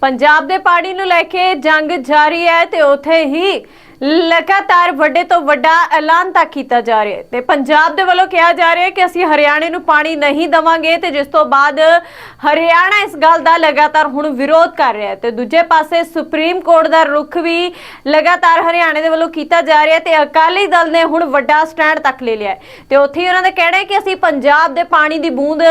ਪੰਜਾਬ ਦੇ ਪਾਣੀ ਨੂੰ ਲੈ ਕੇ ਜੰਗ ਜਾਰੀ ਹੈ ਤੇ ਉੱਥੇ ਹੀ ਲਗਾਤਾਰ ਵੱਡੇ ਤੋਂ ਵੱਡਾ ਐਲਾਨ ਤੱਕ ਕੀਤਾ ਜਾ ਰਿਹਾ ਹੈ। ਤੇ ਪੰਜਾਬ ਦੇ ਵੱਲੋਂ ਕਿਹਾ ਜਾ ਰਿਹਾ ਹੈ ਕਿ ਅਸੀਂ ਹਰਿਆਣੇ ਨੂੰ ਪਾਣੀ ਨਹੀਂ ਦਵਾਂਗੇ ਤੇ ਜਿਸ ਤੋਂ ਬਾਅਦ ਹਰਿਆਣਾ ਇਸ ਗੱਲ ਦਾ ਲਗਾਤਾਰ ਹੁਣ ਵਿਰੋਧ ਕਰ ਰਿਹਾ ਹੈ। ਤੇ ਦੂਜੇ ਪਾਸੇ ਸੁਪਰੀਮ ਕੋਰਟ ਦਾ ਰੁਖ ਵੀ ਲਗਾਤਾਰ ਹਰਿਆਣੇ ਦੇ ਵੱਲੋਂ ਕੀਤਾ ਜਾ ਰਿਹਾ ਹੈ ਤੇ ਅਕਾਲੀ ਦਲ ਨੇ ਹੁਣ ਵੱਡਾ ਸਟੈਂਡ ਤੱਕ ਲੈ ਲਿਆ ਹੈ। ਤੇ ਉੱਥੇ ਹੀ ਉਹਨਾਂ ਦਾ ਕਹਿਣਾ ਹੈ ਕਿ ਅਸੀਂ ਪੰਜਾਬ ਦੇ ਪਾਣੀ ਦੀ ਬੂੰਦ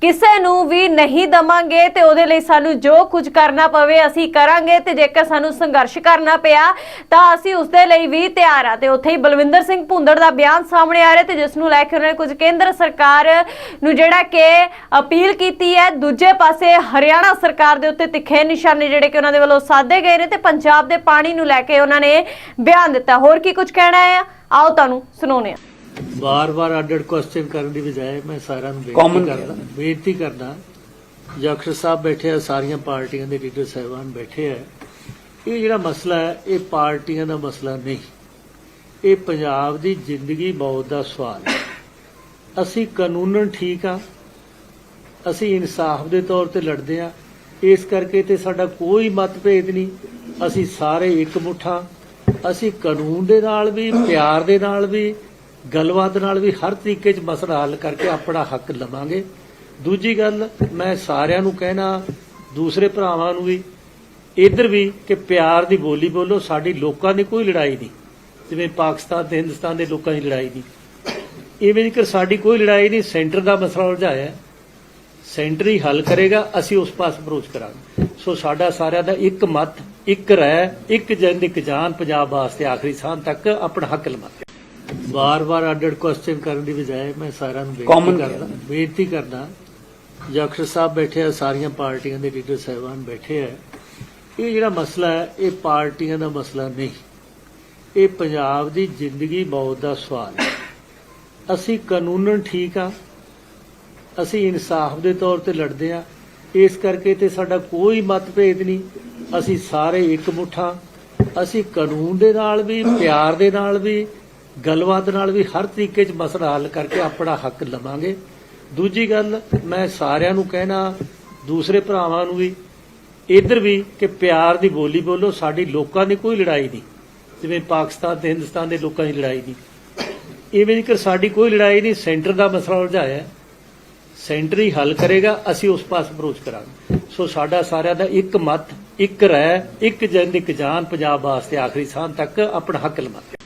ਕਿਸੇ ਨੂੰ ਵੀ ਨਹੀਂ ਦਵਾਂਗੇ ਤੇ ਉਹਦੇ ਲਈ ਸਾਨੂੰ ਜੋ ਕੁਝ ਕਰਨਾ ਪਵੇ ਅਸੀਂ ਕਰਾਂਗੇ ਤੇ ਜੇਕਰ ਸਾਨੂੰ ਸੰਘਰਸ਼ ਕਰਨਾ ਪਿਆ ਤਾਂ ਅਸੀਂ ਉਸ ਦੇ ਲਈ ਵੀ ਤਿਆਰ ਆ। ਤੇ ਉੱਥੇ ਹੀ ਬਲਵਿੰਦਰ ਸਿੰਘ ਭੁੰਦੜ ਦਾ ਬਿਆਨ ਸਾਹਮਣੇ ਆ ਰਿਹਾ ਤੇ ਜਿਸ ਨੂੰ ਲੈ ਕੇ ਉਹਨਾਂ ਨੇ ਕੁਝ ਕੇਂਦਰ ਸਰਕਾਰ ਨੂੰ ਜਿਹੜਾ ਕਿ ਅਪੀਲ ਕੀਤੀ ਹੈ, ਦੂਜੇ ਪਾਸੇ ਹਰਿਆਣਾ ਸਰਕਾਰ ਦੇ ਉੱਤੇ ਤਿੱਖੇ ਨਿਸ਼ਾਨੇ ਜਿਹੜੇ ਕਿ ਉਹਨਾਂ ਦੇ ਵੱਲੋਂ ਸਾਧੇ ਗਏ ਨੇ ਤੇ ਪੰਜਾਬ ਦੇ ਪਾਣੀ ਨੂੰ ਲੈ ਕੇ ਉਹਨਾਂ ਨੇ ਬਿਆਨ ਦਿੱਤਾ। ਹੋਰ ਕੀ ਕੁਝ ਕਹਿਣਾ ਹੈ? ਆਓ ਤੁਹਾਨੂੰ ਸੁਣਾਉਂਦੇ ਹਾਂ। ਵਾਰ-ਵਾਰ ਅੱਡ-ਅੱਡ ਕੁਐਸਚਨ ਕਰਨ ਦੀ ਬਜਾਏ ਮੈਂ ਸਾਰਿਆਂ ਨੂੰ Common ਬੇਨਤੀ ਕਰਦਾ ਬੇਨਤੀ ਕਰਦਾ ਜਖਰ ਸਾਹਿਬ ਬੈਠੇ ਆ ਸਾਰੀਆਂ ਪਾਰਟੀਆਂ ਦੇ ਲੀਡਰ ਸਾਹਿਬਾਨ ਬੈਠੇ ਆ ਇਹ ਜਿਹੜਾ ਮਸਲਾ ਹੈ ਇਹ ਪਾਰਟੀਆਂ ਦਾ ਮਸਲਾ ਨਹੀਂ। ਇਹ ਪੰਜਾਬ ਦੀ ਜ਼ਿੰਦਗੀ ਮੌਤ ਦਾ ਸਵਾਲ ਹੈ। ਅਸੀਂ ਕਾਨੂੰਨਨ ਠੀਕ ਆ ਅਸੀਂ ਇਨਸਾਫ ਦੇ ਤੌਰ ਤੇ ਲੜਦੇ ਆ ਇਸ ਕਰਕੇ ਤੇ ਸਾਡਾ ਕੋਈ ਮਤਭੇਦ ਨਹੀਂ। ਅਸੀਂ ਸਾਰੇ ਇੱਕ ਮੁੱਠਾ ਅਸੀਂ ਕਾਨੂੰਨ ਦੇ ਨਾਲ ਵੀ ਪਿਆਰ ਦੇ ਨਾਲ ਵੀ ਗੱਲਬਾਤ ਨਾਲ ਵੀ ਹਰ ਤਰੀਕੇ 'ਚ ਮਸਲਾ ਹੱਲ ਕਰਕੇ ਆਪਣਾ ਹੱਕ ਲਵਾਂਗੇ। ਦੂਜੀ ਗੱਲ, ਮੈਂ ਸਾਰਿਆਂ ਨੂੰ ਕਹਿਣਾ, ਦੂਸਰੇ ਭਰਾਵਾਂ ਨੂੰ ਵੀ, ਇਧਰ ਵੀ ਕਿ ਪਿਆਰ ਦੀ ਬੋਲੀ ਬੋਲੋ, ਸਾਡੀ ਲੋਕਾਂ ਦੀ ਕੋਈ ਲੜਾਈ ਨਹੀਂ। ਜਿਵੇਂ ਪਾਕਿਸਤਾਨ ਤੇ ਹਿੰਦੁਸਤਾਨ ਦੇ ਲੋਕਾਂ ਦੀ ਲੜਾਈ ਨਹੀਂ। ਇਵੇਂ ਜੇਕਰ ਸਾਡੀ ਕੋਈ ਲੜਾਈ ਨਹੀਂ, ਸੈਂਟਰ ਦਾ ਮਸਲਾ ਉਲਝਾਇਆ ਸੈਂਟਰ ਹੀ ਹੱਲ ਕਰੇਗਾ, ਅਸੀਂ ਉਸ ਪਾਸ ਅਪਰੋਚ ਕਰਾਂਗੇ। ਸੋ ਸਾਡਾ ਸਾਰਿਆਂ ਦਾ ਇੱਕ ਮਤ, ਇੱਕ ਰਹਿ ਇੱਕ ਜਿੰਦ ਇੱਕ ਜਾਨ ਪੰਜਾਬ ਵਾਸਤੇ ਆਖਰੀ ਸਾਹ ਤੱਕ ਆਪਣਾ ਹੱਕ ਲਵਾਂਗੇ। ਵਾਰ-ਵਾਰ ਅੱਡ-ਅੱਡ ਕੁਐਸਚਨ ਕਰਨ ਦੀ ਬਜਾਏ ਮੈਂ ਸਾਰਿਆਂ ਨੂੰ ਬੇਨਤੀ ਕਰਦਾ ਬੇਨਤੀ ਕਰਦਾ ਜਖਰ ਸਾਹਿਬ ਬੈਠੇ ਆ ਸਾਰੀਆਂ ਪਾਰਟੀਆਂ ਦੇ ਲੀਡਰ ਸਾਹਿਬਾਨ ਬੈਠੇ ਆ ਇਹ ਜਿਹੜਾ ਮਸਲਾ ਹੈ ਇਹ ਪਾਰਟੀਆਂ ਦਾ ਮਸਲਾ ਨਹੀਂ। ਇਹ ਪੰਜਾਬ ਦੀ ਜ਼ਿੰਦਗੀ ਮੌਤ ਦਾ ਸਵਾਲ ਹੈ। ਅਸੀਂ ਕਾਨੂੰਨਨ ਠੀਕ ਆ ਅਸੀਂ ਇਨਸਾਫ ਦੇ ਤੌਰ ਤੇ ਲੜਦੇ ਆ ਇਸ ਕਰਕੇ ਤੇ ਸਾਡਾ ਕੋਈ ਮਤਭੇਦ ਨਹੀਂ। ਅਸੀਂ ਸਾਰੇ ਇੱਕ ਮੁੱਠਾ ਅਸੀਂ ਕਾਨੂੰਨ ਦੇ ਨਾਲ ਵੀ ਪਿਆਰ ਦੇ ਨਾਲ ਵੀ ਗੱਲਬਾਤ ਨਾਲ ਵੀ ਹਰ ਤਰੀਕੇ 'ਚ ਮਸਲਾ ਹੱਲ ਕਰਕੇ ਆਪਣਾ ਹੱਕ ਲਵਾਂਗੇ। ਦੂਜੀ ਗੱਲ, ਮੈਂ ਸਾਰਿਆਂ ਨੂੰ ਕਹਿਣਾ, ਦੂਸਰੇ ਭਰਾਵਾਂ ਨੂੰ ਵੀ, ਇਧਰ ਵੀ ਕਿ ਪਿਆਰ ਦੀ ਬੋਲੀ ਬੋਲੋ, ਸਾਡੀ ਲੋਕਾਂ ਦੀ ਕੋਈ ਲੜਾਈ ਨਹੀਂ। ਜਿਵੇਂ ਪਾਕਿਸਤਾਨ ਤੇ ਹਿੰਦੁਸਤਾਨ ਦੇ ਲੋਕਾਂ ਦੀ ਲੜਾਈ ਨਹੀਂ। ਇਵੇਂ ਜੇਕਰ ਸਾਡੀ ਕੋਈ ਲੜਾਈ ਨਹੀਂ, ਸੈਂਟਰ ਦਾ ਮਸਲਾ ਉਲਝਾਇਆ ਸੈਂਟਰ ਹੀ ਹੱਲ ਕਰੇਗਾ, ਅਸੀਂ ਉਸ ਪਾਸ ਅਪਰੋਚ ਕਰਾਂਗੇ। ਸੋ ਸਾਡਾ ਸਾਰਿਆਂ ਦਾ ਇੱਕ ਮਤ, ਇੱਕ ਰਹਿ ਇੱਕ ਜਨ, ਇੱਕ ਜਾਨ ਪੰਜਾਬ ਵਾਸਤੇ ਆਖਰੀ ਸਾਹ ਤੱਕ ਆਪਣਾ ਹੱਕ ਲਵਾਂਗੇ।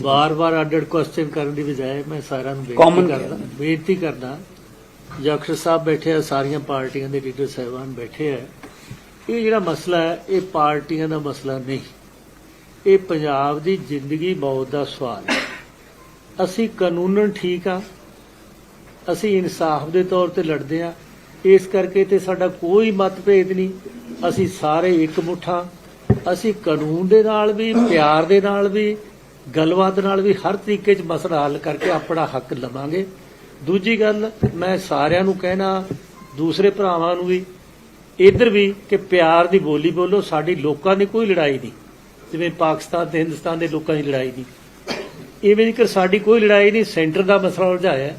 ਵਾਰ-ਵਾਰ ਅੱਡ-ਅੱਡ ਕੁਐਸਚਨ ਕਰਨ ਦੀ ਬਜਾਏ ਮੈਂ ਸਾਰਿਆਂ ਨੂੰ ਬੇਨਤੀ Common ਕਰਦਾ ਬੇਨਤੀ ਕਰਦਾ ਜਖਰ ਸਾਹਿਬ ਬੈਠੇ ਆ ਸਾਰੀਆਂ ਪਾਰਟੀਆਂ ਦੇ ਲੀਡਰ ਸਾਹਿਬਾਨ ਬੈਠੇ ਆ ਇਹ ਜਿਹੜਾ ਮਸਲਾ ਹੈ ਇਹ ਪਾਰਟੀਆਂ ਦਾ ਮਸਲਾ ਨਹੀਂ। ਇਹ ਪੰਜਾਬ ਦੀ ਜ਼ਿੰਦਗੀ ਮੌਤ ਦਾ ਸਵਾਲ ਹੈ। ਅਸੀਂ ਕਾਨੂੰਨਨ ਠੀਕ ਆ ਅਸੀਂ ਇਨਸਾਫ ਦੇ ਤੌਰ ਤੇ ਲੜਦੇ ਆ ਇਸ ਕਰਕੇ ਤੇ ਸਾਡਾ ਕੋਈ ਮਤਭੇਦ ਨਹੀਂ। ਅਸੀਂ ਸਾਰੇ ਇੱਕ ਮੁੱਠਾ ਅਸੀਂ ਕਾਨੂੰਨ ਦੇ ਨਾਲ ਵੀ ਪਿਆਰ ਦੇ ਨਾਲ ਵੀ ਗੱਲਬਾਤ ਨਾਲ ਵੀ ਹਰ ਤਰੀਕੇ 'ਚ ਮਸਲਾ ਹੱਲ ਕਰਕੇ ਆਪਣਾ ਹੱਕ ਲਵਾਂਗੇ। ਦੂਜੀ ਗੱਲ, ਮੈਂ ਸਾਰਿਆਂ ਨੂੰ ਕਹਿਣਾ, ਦੂਸਰੇ ਭਰਾਵਾਂ ਨੂੰ ਵੀ, ਇਧਰ ਵੀ ਕਿ ਪਿਆਰ ਦੀ ਬੋਲੀ ਬੋਲੋ, ਸਾਡੀ ਲੋਕਾਂ ਦੀ ਕੋਈ ਲੜਾਈ ਨਹੀਂ। ਜਿਵੇਂ ਪਾਕਿਸਤਾਨ ਤੇ ਹਿੰਦੁਸਤਾਨ ਦੇ ਲੋਕਾਂ ਦੀ ਲੜਾਈ ਨਹੀਂ। ਇਵੇਂ ਜੇਕਰ ਸਾਡੀ ਕੋਈ ਲੜਾਈ ਨਹੀਂ, ਸੈਂਟਰ ਦਾ ਮਸਲਾ ਉਲਝਾਇਆ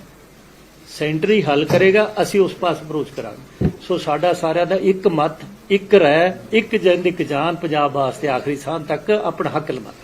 ਸੈਂਟਰ ਹੀ ਹੱਲ ਕਰੇਗਾ, ਅਸੀਂ ਉਸ ਪਾਸ ਅਪਰੋਚ ਕਰਾਂਗੇ। ਸੋ ਸਾਡਾ ਸਾਰਿਆਂ ਦਾ ਇੱਕ ਮਤ, ਇੱਕ ਰਹਿ ਇੱਕ ਜਨ ਇੱਕ ਜਾਨ ਪੰਜਾਬ ਵਾਸਤੇ ਆਖਰੀ ਸਾਹ ਤੱਕ ਆਪਣਾ ਹੱਕ ਲਵਾਂਗੇ।